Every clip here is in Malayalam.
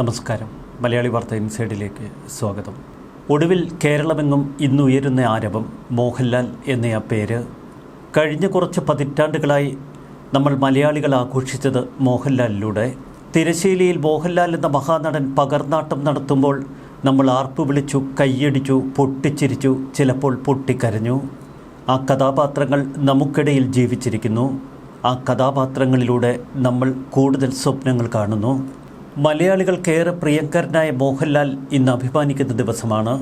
നമസ്കാരം. മലയാളി വാർത്ത ഇൻസൈഡിലേക്ക് സ്വാഗതം. ഒടുവിൽ കേരളമെങ്ങും ഇന്നുയരുന്ന ആരവം മോഹൻലാൽ എന്ന ആ പേര്. കഴിഞ്ഞ കുറച്ച് പതിറ്റാണ്ടുകളായി നമ്മൾ മലയാളികൾ ആഘോഷിച്ചത് മോഹൻലാലിലൂടെ. തിരശ്ശീലയിൽ മോഹൻലാൽ എന്ന മഹാനടൻ പകർന്നാട്ടം നടത്തുമ്പോൾ നമ്മൾ ആർപ്പ് വിളിച്ചു കയ്യടിച്ചു പൊട്ടിച്ചിരിച്ചു ചിലപ്പോൾ പൊട്ടിക്കരഞ്ഞു. ആ കഥാപാത്രങ്ങൾ നമുക്കിടയിൽ ജീവിച്ചിരിക്കുന്നു. ആ കഥാപാത്രങ്ങളിലൂടെ നമ്മൾ കൂടുതൽ സ്വപ്നങ്ങൾ കാണുന്നു. മലയാളികൾക്കേറെ പ്രിയങ്കരനായ മോഹൻലാൽ ഇന്ന് അഭിമാനിക്കുന്ന ദിവസമാണ്.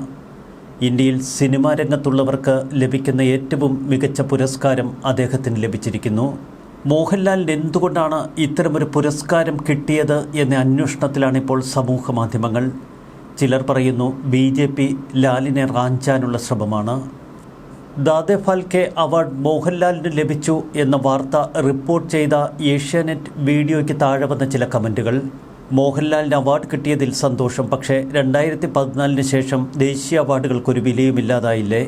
ഇന്ത്യയിൽ സിനിമാ രംഗത്തുള്ളവർക്ക് ലഭിക്കുന്ന ഏറ്റവും മികച്ച പുരസ്കാരം അദ്ദേഹത്തിന് ലഭിച്ചിരിക്കുന്നു. മോഹൻലാലിന് എന്തുകൊണ്ടാണ് ഇത്തരമൊരു പുരസ്കാരം കിട്ടിയത് എന്ന അന്വേഷണത്തിലാണ് ഇപ്പോൾ സമൂഹ മാധ്യമങ്ങൾ. ചിലർ പറയുന്നു ബി ജെ പി ലാലിനെ റാഞ്ചാനുള്ള ശ്രമമാണ്. ദാദെ ഫാൽക്കെ അവാർഡ് മോഹൻലാലിന് ലഭിച്ചു എന്ന വാർത്ത റിപ്പോർട്ട് ചെയ്ത ഏഷ്യാനെറ്റ് വീഡിയോയ്ക്ക് താഴെ വന്ന ചില കമന്റുകൾ മോഹൻലാലിന് അവാർഡ് കിട്ടിയതിൽ സന്തോഷം. പക്ഷേ രണ്ടായിരത്തി പതിനാലിന് ശേഷം ദേശീയ അവാർഡുകൾക്കൊരു വിലയുമില്ലാതായില്ലേ?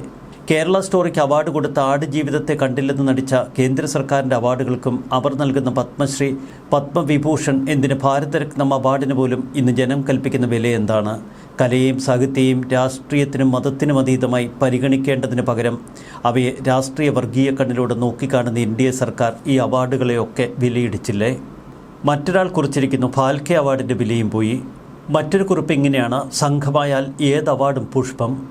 കേരള സ്റ്റോറിക്ക് അവാർഡ് കൊടുത്ത ആടുജീവിതത്തെ കണ്ടില്ലെന്ന് നടിച്ച കേന്ദ്ര സർക്കാരിന്റെ അവാർഡുകൾക്കും അവർ നൽകുന്ന പത്മശ്രീ പത്മവിഭൂഷൺ എന്തിന് ഭാരതരത്നം അവാർഡിന് പോലും ഇന്ന് ജനം കൽപ്പിക്കുന്ന വില എന്താണ്? കലയെയും സാഹിത്യയും രാഷ്ട്രീയത്തിനും മതത്തിനും അതീതമായി പരിഗണിക്കേണ്ടതിന് പകരം അവയെ രാഷ്ട്രീയ വർഗീയ കണ്ണിലൂടെ നോക്കിക്കാണുന്ന എൻ ഡി എ സർക്കാർ ഈ അവാർഡുകളെയൊക്കെ വിലയിടിച്ചില്ലേ? മറ്റൊരാൾ കുറിച്ചിരിക്കുന്നു ഫാൽക്കെ അവാർഡിന്റെ വിലയും പോയി. മറ്റൊരു കുറിപ്പ് ഇങ്ങനെയാണ്. സംഘമായാൽ ഏത് അവാർഡും പുഷ്പം.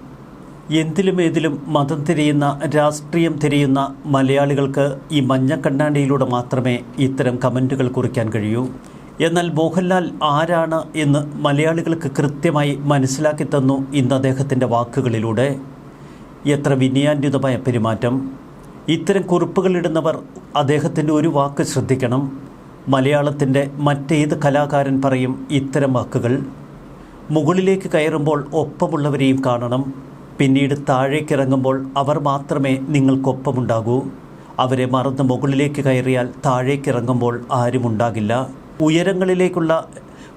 എന്തിലും ഏതിലും മതം തിരിയുന്ന രാഷ്ട്രീയം തിരിയുന്ന മലയാളികൾക്ക് ഈ മഞ്ഞക്കണ്ണാടിയിലൂടെ മാത്രമേ ഇത്തരം കമന്റുകൾ കുറിക്കാൻ കഴിയൂ. എന്നാൽ മോഹൻലാൽ ആരാണ് എന്ന് മലയാളികൾക്ക് കൃത്യമായി മനസ്സിലാക്കി തന്നു ഇന്ന് അദ്ദേഹത്തിന്റെ വാക്കുകളിലൂടെ. എത്ര വിനയാന്യുതമായ പെരുമാറ്റം. ഇത്തരം കുറിപ്പുകളിടുന്നവർ അദ്ദേഹത്തിന്റെ ഒരു വാക്ക് ശ്രദ്ധിക്കണം. മലയാളത്തിന്റെ മറ്റേത് കലാകാരൻ പറയും ഇത്തരം വാക്കുകൾ. മുകളിലേക്ക് കയറുമ്പോൾ ഒപ്പമുള്ളവരെയും കാണണം. പിന്നീട് താഴേക്കിറങ്ങുമ്പോൾ അവർ മാത്രമേ നിങ്ങൾക്കൊപ്പമുണ്ടാകൂ. അവരെ മറന്ന് മുകളിലേക്ക് കയറിയാൽ താഴേക്കിറങ്ങുമ്പോൾ ആരുമുണ്ടാകില്ല. ഉയരങ്ങളിലേക്കുള്ള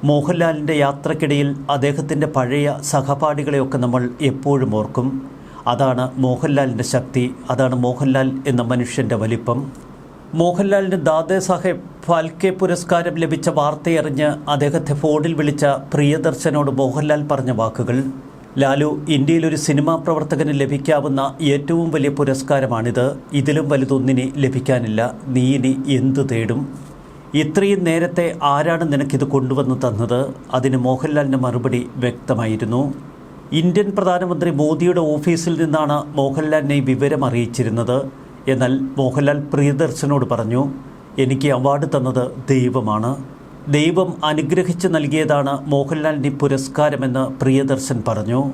മോഹൻലാലിന്റെ യാത്രക്കിടയിൽ അദ്ദേഹത്തിന്റെ പഴയ സഹപാഠികളെയൊക്കെ നമ്മൾ എപ്പോഴും ഓർക്കും. അതാണ് മോഹൻലാലിന്റെ ശക്തി അതാണ് മോഹൻലാൽ എന്ന മനുഷ്യന്റെ വലിപ്പം. മോഹൻലാലിന് ദാദേ സാഹേബ് ഫാൽക്കെ പുരസ്കാരം ലഭിച്ച വാർത്തയറിഞ്ഞ് അദ്ദേഹത്തെ ഫോണിൽ വിളിച്ച പ്രിയദർശനോട് മോഹൻലാൽ പറഞ്ഞ വാക്കുകൾ. ലാലു ഇന്ത്യയിലൊരു സിനിമാ പ്രവർത്തകന് ലഭിക്കാവുന്ന ഏറ്റവും വലിയ പുരസ്കാരമാണിത്. ഇതിലും വലുതൊന്നിനെ ലഭിക്കാനില്ല. നീ ഇനി എന്ത് തേടും? ഇത്രയും നേരത്തെ ആരാണ് നിനക്കിത് കൊണ്ടുവന്ന് തന്നത്? അതിന് മോഹൻലാലിന്റെ മറുപടി വ്യക്തമായിരുന്നു. ഇന്ത്യൻ പ്രധാനമന്ത്രി മോദിയുടെ ഓഫീസിൽ നിന്നാണ് മോഹൻലാലിനെ വിവരം അറിയിച്ചിരുന്നത് എന്നാൽ മോഹൻലാൽ പ്രിയദർശനോട് പറഞ്ഞു എനിക്ക് അവാർഡ് തന്നത് ദൈവമാണ്. ദൈവം അനുഗ്രഹിച്ച് നൽകിയതാണ് മോഹൻലാലിന്റെ പുരസ്കാരമെന്ന് പ്രിയദർശൻ പറഞ്ഞു.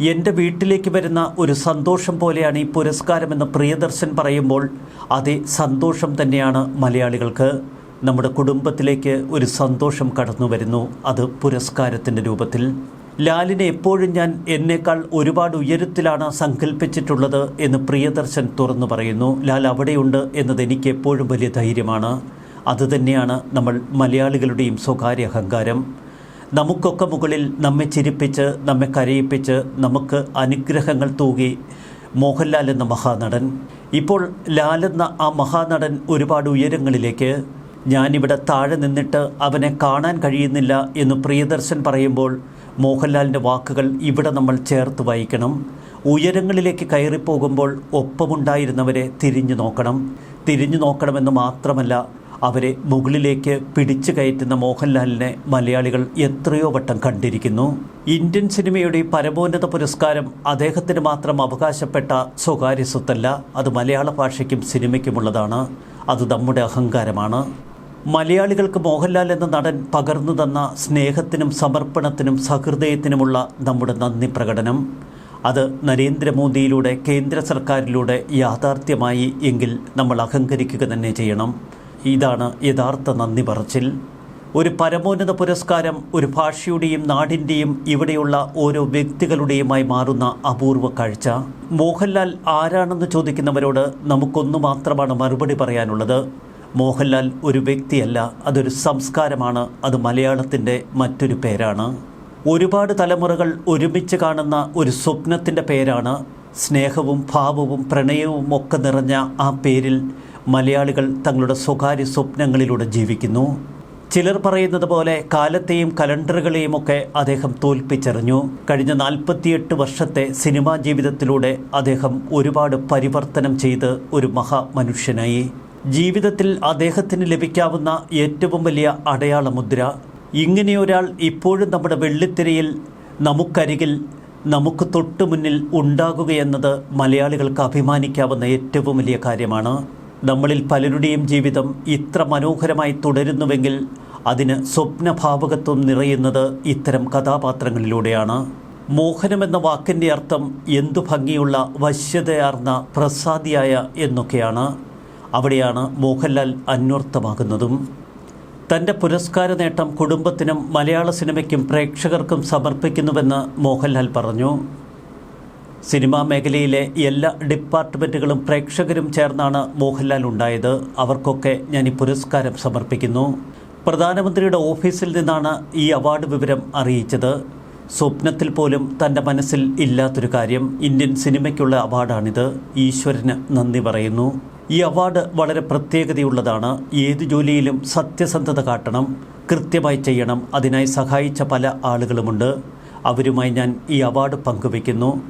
എന്റെ വീട്ടിലേക്ക് വരുന്ന ഒരു സന്തോഷം പോലെയാണ് ഈ പുരസ്കാരമെന്ന് പ്രിയദർശൻ പറയുമ്പോൾ അതേ സന്തോഷം തന്നെയാണ് മലയാളികൾക്ക്. നമ്മുടെ കുടുംബത്തിലേക്ക് ഒരു സന്തോഷം കടന്നു വരുന്നു അത് പുരസ്കാരത്തിന്റെ രൂപത്തിൽ. ലാലിനെ എപ്പോഴും ഞാൻ എന്നേക്കാൾ ഒരുപാട് ഉയരത്തിലാണ് സങ്കല്പിച്ചിട്ടുള്ളത് എന്ന് പ്രിയദർശൻ തുറന്നു പറയുന്നു. ലാൽ അവിടെയുണ്ട് എന്നത് എനിക്ക് എപ്പോഴും വലിയ ധൈര്യമാണ്. അതുതന്നെയാണ് നമ്മൾ മലയാളികളുടെയും സ്വകാര്യ അഹങ്കാരം. നമുക്കൊക്കെ മുകളിൽ നമ്മെ ചിരിപ്പിച്ച് നമ്മെ കരയിപ്പിച്ച് നമുക്ക് അനുഗ്രഹങ്ങൾ തൂകി മോഹൻലാൽ എന്ന മഹാനടൻ. ഇപ്പോൾ ലാൽ എന്ന ആ മഹാനടൻ ഒരുപാട് ഉയരങ്ങളിലേക്ക് ഞാനിവിടെ താഴെ നിന്നിട്ട് അവനെ കാണാൻ കഴിയുന്നില്ല എന്ന് പ്രിയദർശൻ പറയുമ്പോൾ മോഹൻലാലിന്റെ വാക്കുകൾ ഇവിടെ നമ്മൾ ചേർത്ത് വായിക്കണം. ഉയരങ്ങളിലേക്ക് കയറിപ്പോകുമ്പോൾ ഒപ്പമുണ്ടായിരുന്നവരെ തിരിഞ്ഞു നോക്കണം. തിരിഞ്ഞു നോക്കണമെന്ന് മാത്രമല്ല അവരെ മുകളിലേക്ക് പിടിച്ചു കയറ്റുന്ന മോഹൻലാലിനെ മലയാളികൾ എത്രയോ വട്ടം കണ്ടിരിക്കുന്നു. ഇന്ത്യൻ സിനിമയുടെ പരമോന്നത പുരസ്കാരം അദ്ദേഹത്തിന് മാത്രം അവകാശപ്പെട്ട സ്വകാര്യ സ്വത്തല്ല അത് മലയാള ഭാഷയ്ക്കും സിനിമയ്ക്കുമുള്ളതാണ് അത് നമ്മുടെ അഹങ്കാരമാണ്. മലയാളികൾക്ക് മോഹൻലാൽ എന്ന നടൻ പകർന്നു തന്ന സ്നേഹത്തിനും സമർപ്പണത്തിനും സഹൃദയത്തിനുമുള്ള നമ്മുടെ നന്ദി പ്രകടനം. അത് നരേന്ദ്രമോദിയിലൂടെ കേന്ദ്ര സർക്കാരിലൂടെ യാഥാർത്ഥ്യമായി എങ്കിൽ നമ്മൾ അഹങ്കരിക്കുക തന്നെ ചെയ്യണം. ഇതാണ് യഥാർത്ഥ നന്ദി പറച്ചിൽ. ഒരു പരമോന്നത പുരസ്കാരം ഒരു ഭാഷയുടെയും നാടിന്റെയും ഇവിടെയുള്ള ഓരോ വ്യക്തികളുടെയുമായി മാറുന്ന അപൂർവ കാഴ്ച. മോഹൻലാൽ ആരാണെന്ന് ചോദിക്കുന്നവരോട് നമുക്കൊന്നു മാത്രമാണ് മറുപടി പറയാനുള്ളത്. മോഹൻലാൽ ഒരു വ്യക്തിയല്ല അതൊരു സംസ്കാരമാണ് അത് മലയാളത്തിന്റെ മറ്റൊരു പേരാണ്. ഒരുപാട് തലമുറകൾ ഒരുമിച്ച് കാണുന്ന ഒരു സ്വപ്നത്തിന്റെ പേരാണ്. സ്നേഹവും ഭാവവും പ്രണയവും ഒക്കെ നിറഞ്ഞ ആ പേരിൽ മലയാളികൾ തങ്ങളുടെ സ്വകാര്യ സ്വപ്നങ്ങളിലൂടെ ജീവിക്കുന്നു. ചിലർ പറയുന്നത് പോലെ കാലത്തെയും കലണ്ടറുകളെയും ഒക്കെ അദ്ദേഹം തോൽപ്പിച്ചെറിഞ്ഞു. കഴിഞ്ഞ നാൽപ്പത്തിയെട്ട് വർഷത്തെ സിനിമാ ജീവിതത്തിലൂടെ അദ്ദേഹം ഒരുപാട് പരിവർത്തനം ചെയ്ത് ഒരു മഹാമനുഷ്യനായി. ജീവിതത്തിൽ അദ്ദേഹത്തിന് ലഭിക്കാവുന്ന ഏറ്റവും വലിയ അടയാളമുദ്ര ഇങ്ങനെയൊരാൾ ഇപ്പോഴും നമ്മുടെ വെള്ളിത്തിരയിൽ നമുക്കരികിൽ നമുക്ക് തൊട്ടു മുന്നിൽ ഉണ്ടാകുകയെന്നത് മലയാളികൾക്ക് അഭിമാനിക്കാവുന്ന ഏറ്റവും വലിയ കാര്യമാണ്. നമ്മളിൽ പലരുടെയും ജീവിതം ഇത്ര മനോഹരമായി തുടരുന്നുവെങ്കിൽ അതിന് സ്വപ്നഭാവകത്വം നിറയുന്നത് ഇത്തരം കഥാപാത്രങ്ങളിലൂടെയാണ്. മോഹനം എന്ന വാക്കിന്റെ അർത്ഥം എന്തു ഭംഗിയുള്ള വശ്യതയാർന്ന പ്രസാദിയായ എന്നൊക്കെയാണ്. അവിടെയാണ് മോഹൻലാൽ അന്വർത്ഥമാകുന്നതും. തന്റെ പുരസ്കാര നേട്ടം കുടുംബത്തിനും മലയാള സിനിമയ്ക്കും പ്രേക്ഷകർക്കും സമർപ്പിക്കുന്നുവെന്ന് മോഹൻലാൽ പറഞ്ഞു. സിനിമാ മേഖലയിലെ എല്ലാ ഡിപ്പാർട്ട്മെന്റുകളും പ്രേക്ഷകരും ചേർന്നാണ് മോഹൻലാൽ ഉണ്ടായത്. അവർക്കൊക്കെ ഞാൻ ഈ പുരസ്കാരം സമർപ്പിക്കുന്നു. പ്രധാനമന്ത്രിയുടെ ഓഫീസിൽ നിന്നാണ് ഈ അവാർഡ് വിവരം അറിയിച്ചത്. സ്വപ്നത്തിൽ പോലും തന്റെ മനസ്സിൽ ഇല്ലാത്തൊരു കാര്യം. ഇന്ത്യൻ സിനിമയ്ക്കുള്ള അവാർഡാണിത്. ഈശ്വരന് നന്ദി പറയുന്നു. ഈ അവാർഡ് വളരെ പ്രത്യേകതയുള്ളതാണ്. ഏത് ജോലിയിലും സത്യസന്ധത കാട്ടണം കൃത്യമായി ചെയ്യണം. അതിനായി സഹായിച്ച പല ആളുകളുമുണ്ട്. അവരുമായി ഞാൻ ഈ അവാർഡ് പങ്കുവയ്ക്കുന്നു.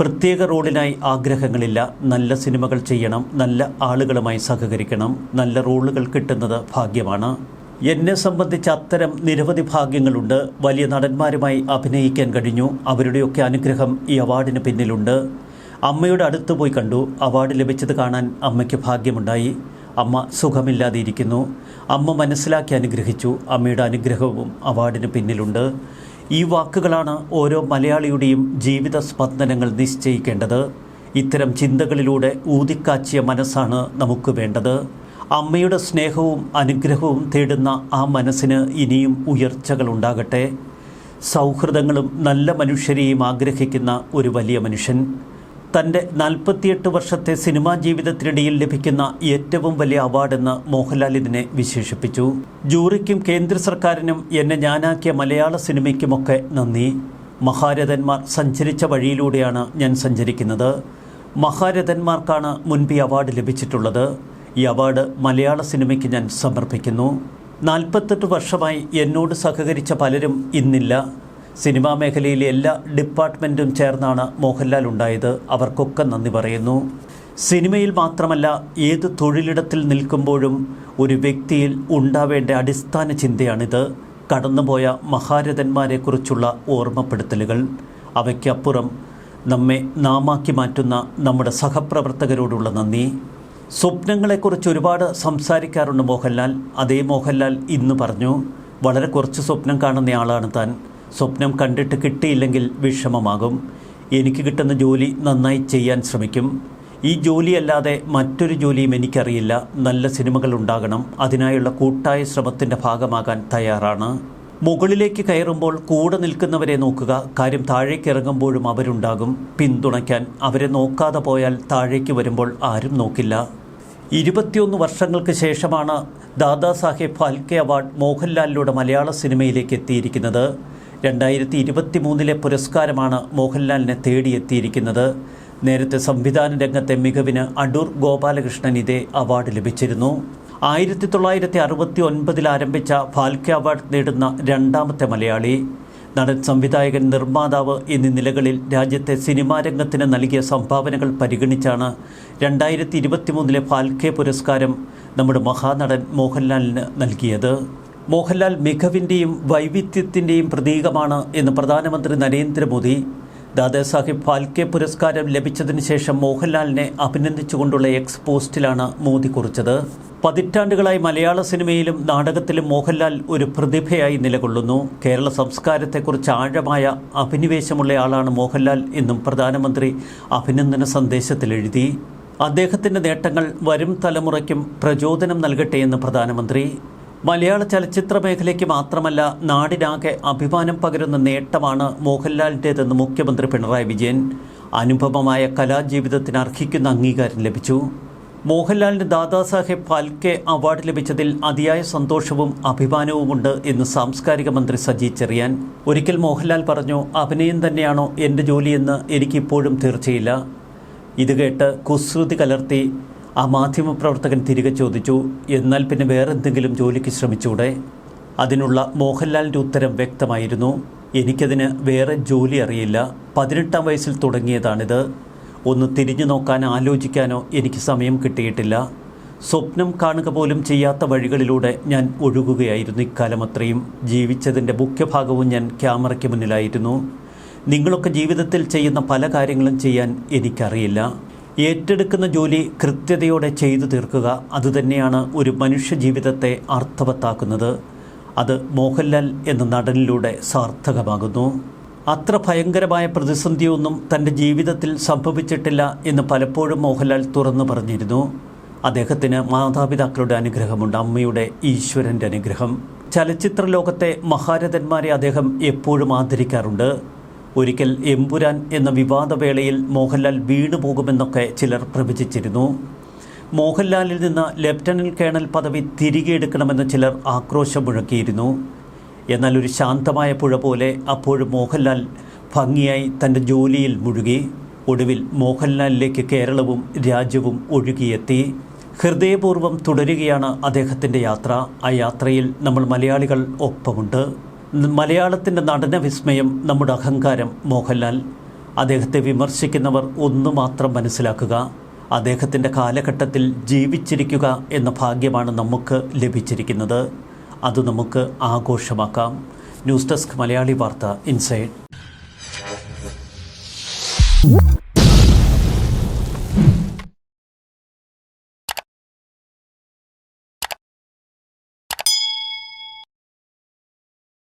പ്രത്യേക റോളിനായി ആഗ്രഹങ്ങളില്ല. നല്ല സിനിമകൾ ചെയ്യണം. നല്ല ആളുകളുമായി സഹകരിക്കണം. നല്ല റോളുകൾ കിട്ടുന്നത് ഭാഗ്യമാണ്. എന്നെ സംബന്ധിച്ച് അത്തരം നിരവധി ഭാഗ്യങ്ങളുണ്ട്. വലിയ നടന്മാരുമായി അഭിനയിക്കാൻ കഴിഞ്ഞു. അവരുടെയൊക്കെ അനുഗ്രഹം ഈ അവാർഡിന് പിന്നിലുണ്ട്. അമ്മയുടെ അടുത്ത് പോയി കണ്ടു. അവാർഡ് ലഭിച്ചത് കാണാൻ അമ്മയ്ക്ക് ഭാഗ്യമുണ്ടായി. അമ്മ സുഖമില്ലാതെ ഇരിക്കുന്നു അമ്മ മനസ്സിലാക്കി അനുഗ്രഹിച്ചു. അമ്മയുടെ അനുഗ്രഹവും അവാർഡിന് പിന്നിലുണ്ട്. ഈ വാക്കുകളാണ് ഓരോ മലയാളിയുടെയും ജീവിത സ്പന്ദനങ്ങൾ നിശ്ചയിക്കേണ്ടത്. ഇത്തരം ചിന്തകളിലൂടെ ഊതിക്കാച്ചിയ മനസ്സാണ് നമുക്ക് വേണ്ടത്. അമ്മയുടെ സ്നേഹവും അനുഗ്രഹവും തേടുന്ന ആ മനസ്സിന് ഇനിയും ഉയർച്ചകൾ ഉണ്ടാകട്ടെ. സൗഹൃദങ്ങളും നല്ല മനുഷ്യരെയും ആഗ്രഹിക്കുന്ന ഒരു വലിയ മനുഷ്യൻ. തന്റെ നാൽപ്പത്തിയെട്ട് വർഷത്തെ സിനിമാ ജീവിതത്തിനിടയിൽ ലഭിക്കുന്ന ഏറ്റവും വലിയ അവാർഡെന്ന് മോഹൻലാൽ ഇതിനെ വിശേഷിപ്പിച്ചു. ജൂറിക്കും കേന്ദ്ര സർക്കാരിനും എന്നെ ഞാനാക്കിയ മലയാള സിനിമയ്ക്കുമൊക്കെ നന്ദി. മഹാരഥന്മാർ സഞ്ചരിച്ച വഴിയിലൂടെയാണ് ഞാൻ സഞ്ചരിക്കുന്നത്. മഹാരഥന്മാർക്കാണ് മുൻപ് ഈ അവാർഡ് ലഭിച്ചിട്ടുള്ളത്. ഈ അവാർഡ് മലയാള സിനിമയ്ക്ക് ഞാൻ സമർപ്പിക്കുന്നു. നാൽപ്പത്തെട്ട് വർഷമായി എന്നോട് സഹകരിച്ച പലരും ഇന്നില്ല. സിനിമാ മേഖലയിലെ എല്ലാ ഡിപ്പാർട്ട്മെന്റും ചേർന്നാണ് മോഹൻലാൽ ഉണ്ടായത്. അവർക്കൊക്കെ നന്ദി പറയുന്നു. സിനിമയിൽ മാത്രമല്ല ഏത് തൊഴിലിടത്തിൽ നിൽക്കുമ്പോഴും ഒരു വ്യക്തിയിൽ ഉണ്ടാവേണ്ട അടിസ്ഥാന ചിന്തയാണിത്. കടന്നുപോയ മഹാരഥന്മാരെക്കുറിച്ചുള്ള ഓർമ്മപ്പെടുത്തലുകൾ. അവയ്ക്കപ്പുറം നമ്മെ നാമാക്കി മാറ്റുന്ന നമ്മുടെ സഹപ്രവർത്തകരോടുള്ള നന്ദി. സ്വപ്നങ്ങളെക്കുറിച്ച് ഒരുപാട് സംസാരിക്കാറുണ്ട് മോഹൻലാൽ. അതേ മോഹൻലാൽ ഇന്ന് പറഞ്ഞു വളരെ കുറച്ച് സ്വപ്നം കാണുന്ന ആളാണ് താൻ. സ്വപ്നം കണ്ടിട്ട് കിട്ടിയില്ലെങ്കിൽ വിഷമമാകും. എനിക്ക് കിട്ടുന്ന ജോലി നന്നായി ചെയ്യാൻ ശ്രമിക്കും. ഈ ജോലിയല്ലാതെ മറ്റൊരു ജോലിയും എനിക്കറിയില്ല. നല്ല സിനിമകൾ ഉണ്ടാകണം. അതിനായുള്ള കൂട്ടായ ശ്രമത്തിന്റെ ഭാഗമാകാൻ തയ്യാറാണ്. മുകളിലേക്ക് കയറുമ്പോൾ കൂടെ നിൽക്കുന്നവരെ നോക്കുക. കാര്യം താഴേക്ക് ഇറങ്ങുമ്പോഴും അവരുണ്ടാകും. പിന്തുണയ്ക്കാൻ അവരെ നോക്കാതെ പോയാൽ താഴേക്ക് വരുമ്പോൾ ആരും നോക്കില്ല. ഇരുപത്തിയൊന്ന് വർഷങ്ങൾക്ക് ശേഷമാണ് ദാദാസാഹേബ് ഫാൽക്കെ അവാർഡ് മോഹൻലാലിലൂടെ മലയാള സിനിമയിലേക്ക് എത്തിയിരിക്കുന്നത്. രണ്ടായിരത്തി ഇരുപത്തി മൂന്നിലെ പുരസ്കാരമാണ് മോഹൻലാലിനെ തേടിയെത്തിയിരിക്കുന്നത്. നേരത്തെ സംവിധാന രംഗത്തെ മികവിന് അടൂർ ഗോപാലകൃഷ്ണൻ ഇതേ അവാർഡ് ലഭിച്ചിരുന്നു. ആയിരത്തി തൊള്ളായിരത്തി അറുപത്തി ഒൻപതിൽ ആരംഭിച്ച ഫാൽക്കെ അവാർഡ് നേടുന്ന രണ്ടാമത്തെ മലയാളി. നടൻ സംവിധായകൻ നിർമ്മാതാവ് എന്നീ നിലകളിൽ രാജ്യത്തെ സിനിമാ രംഗത്തിന് നൽകിയ സംഭാവനകൾ പരിഗണിച്ചാണ് രണ്ടായിരത്തി ഇരുപത്തി മൂന്നിലെ ഫാൽക്കെ പുരസ്കാരം നമ്മുടെ മഹാനടൻ മോഹൻലാലിന് നൽകിയത്. മോഹൻലാൽ മികവിന്റെയും വൈവിധ്യത്തിന്റെയും പ്രതീകമാണ് എന്ന് പ്രധാനമന്ത്രി നരേന്ദ്രമോദി. ദാദാസാഹിബ് ഫാൽക്കെ പുരസ്കാരം ലഭിച്ചതിന് ശേഷം മോഹൻലാലിനെ അഭിനന്ദിച്ചുകൊണ്ടുള്ള എക്സ് പോസ്റ്റിലാണ് മോദി കുറിച്ചത്. പതിറ്റാണ്ടുകളായി മലയാള സിനിമയിലും നാടകത്തിലും മോഹൻലാൽ ഒരു പ്രതിഭയായി നിലകൊള്ളുന്നു. കേരള സംസ്കാരത്തെക്കുറിച്ച് ആഴമായ അഭിനിവേശമുള്ള ആളാണ് മോഹൻലാൽ എന്നും പ്രധാനമന്ത്രി അഭിനന്ദന സന്ദേശത്തിൽ എഴുതി. അദ്ദേഹത്തിന്റെ നേട്ടങ്ങൾ വരും തലമുറയ്ക്കും പ്രചോദനം നൽകട്ടെ എന്ന് പ്രധാനമന്ത്രി മലയാള ചലച്ചിത്ര മേഖലയ്ക്ക് മാത്രമല്ല നാടിനാകെ അഭിമാനം പകരുന്ന നേട്ടമാണ് മോഹൻലാലിന്റേതെന്ന് മുഖ്യമന്ത്രി പിണറായി വിജയൻ. അനുപമമായ കലാജീവിതത്തിന് അർഹിക്കുന്ന അംഗീകാരം ലഭിച്ചു. മോഹൻലാലിന് ദാദാസാഹേബ് ഫാൽക്കെ അവാർഡ് ലഭിച്ചതിൽ അതിയായ സന്തോഷവും അഭിമാനവുമുണ്ട് എന്ന് സാംസ്കാരിക മന്ത്രി സജി ചെറിയാൻ. ഒരിക്കൽ മോഹൻലാൽ പറഞ്ഞു അഭിനയം തന്നെയാണോ എന്റെ ജോലിയെന്ന് എനിക്കിപ്പോഴും തീർച്ചയില്ല ഇത് കേട്ട് കുസൃതി കലർത്തി ആ മാധ്യമ പ്രവർത്തകൻ തിരികെ ചോദിച്ചു എന്നാൽ പിന്നെ വേറെ വേറെന്തെങ്കിലും ജോലിക്ക് ശ്രമിച്ചൂടെ? അതിനുള്ള മോഹൻലാലിന്റെ ഉത്തരം വ്യക്തമായിരുന്നു. എനിക്കതിന് വേറെ ജോലി അറിയില്ല. പതിനെട്ടാം വയസ്സിൽ തുടങ്ങിയതാണിത്. ഒന്ന് തിരിഞ്ഞു നോക്കാൻ ആലോചിക്കാനോ എനിക്ക് സമയം കിട്ടിയിട്ടില്ല. സ്വപ്നം കാണുക പോലും ചെയ്യാത്ത വഴികളിലൂടെ ഞാൻ ഒഴുകുകയായിരുന്നു ഇക്കാലം അത്രയും. ജീവിച്ചതിന്റെ മുഖ്യഭാഗവും ഞാൻ ക്യാമറയ്ക്ക് മുന്നിലായിരുന്നു. നിങ്ങളൊക്കെ ജീവിതത്തിൽ ചെയ്യുന്ന പല കാര്യങ്ങളും ചെയ്യാൻ എനിക്കറിയില്ല. ഏറ്റെടുക്കുന്ന ജോലി കൃത്യതയോടെ ചെയ്തു തീർക്കുക അതുതന്നെയാണ് ഒരു മനുഷ്യ ജീവിതത്തെ അർത്ഥവത്താക്കുന്നത്. അത് മോഹൻലാൽ എന്ന നടനിലൂടെ സാർത്ഥകമാകുന്നു. അത്ര ഭയങ്കരമായ പ്രതിസന്ധിയൊന്നും തന്റെ ജീവിതത്തിൽ സംഭവിച്ചിട്ടില്ല എന്ന് പലപ്പോഴും മോഹൻലാൽ തുറന്നു പറഞ്ഞിരുന്നു. അദ്ദേഹത്തിന് മാതാപിതാക്കളുടെ അനുഗ്രഹമുണ്ട് അമ്മയുടെ ഈശ്വരന്റെ അനുഗ്രഹം. ചലച്ചിത്ര ലോകത്തെ മഹാരഥന്മാരെ അദ്ദേഹം എപ്പോഴും ആദരിക്കാറുണ്ട്. ഒരിക്കൽ എമ്പുരാൻ എന്ന വിവാദവേളയിൽ മോഹൻലാൽ വീണുപോകുമെന്നൊക്കെ ചിലർ പ്രവചിച്ചിരുന്നു. മോഹൻലാലിൽ നിന്ന് ലഫ്റ്റനന്റ് കേണൽ പദവി തിരികെ എടുക്കണമെന്ന് ചിലർ ആക്രോശം മുഴക്കിയിരുന്നു എന്നാൽ ഒരു ശാന്തമായ പുഴ പോലെ അപ്പോഴും മോഹൻലാൽ ഭംഗിയായി തന്റെ ജോലിയിൽ മുഴുകി. ഒടുവിൽ മോഹൻലാലിലേക്ക് കേരളവും രാജ്യവും ഒഴുകിയെത്തി. ഹൃദയപൂർവം തുടരുകയാണ് അദ്ദേഹത്തിന്റെ യാത്ര. ആ യാത്രയിൽ നമ്മൾ മലയാളികൾ ഒപ്പമുണ്ട്. മലയാളത്തിന്റെ നടന വിസ്മയം നമ്മുടെ അഹങ്കാരം മോഹൻലാൽ. അദ്ദേഹത്തെ വിമർശിക്കുന്നവർ ഒന്നു മാത്രം മനസ്സിലാക്കുക. അദ്ദേഹത്തിന്റെ കാലഘട്ടത്തിൽ ജീവിച്ചിരിക്കുക എന്ന ഭാഗ്യമാണ് നമുക്ക് ലഭിച്ചിരിക്കുന്നത്. അത് നമുക്ക് ആഘോഷമാക്കാം. ന്യൂസ് ഡെസ്ക് മലയാളി വാർത്ത ഇൻസൈഡ്.